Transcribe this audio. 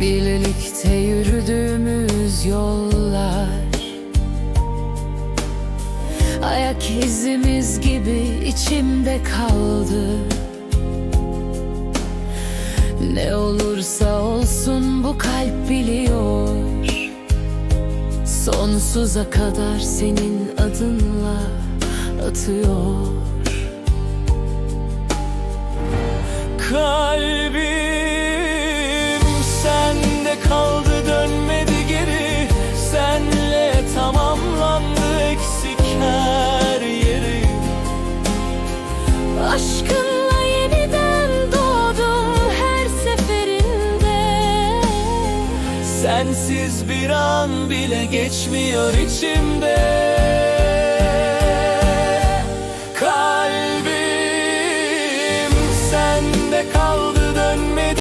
Birlikte yürüdüğümüz yollar. Ayak izimiz gibi içimde kaldı. Ne olursa olsun bu kalp biliyor. Sonsuza kadar senin adınla atıyor. Kalbim kaldı dönmedi geri. Senle tamamlandı eksik her yeri. Aşkınla yeniden doğdum her seferinde. Sensiz bir an bile geçmiyor içimde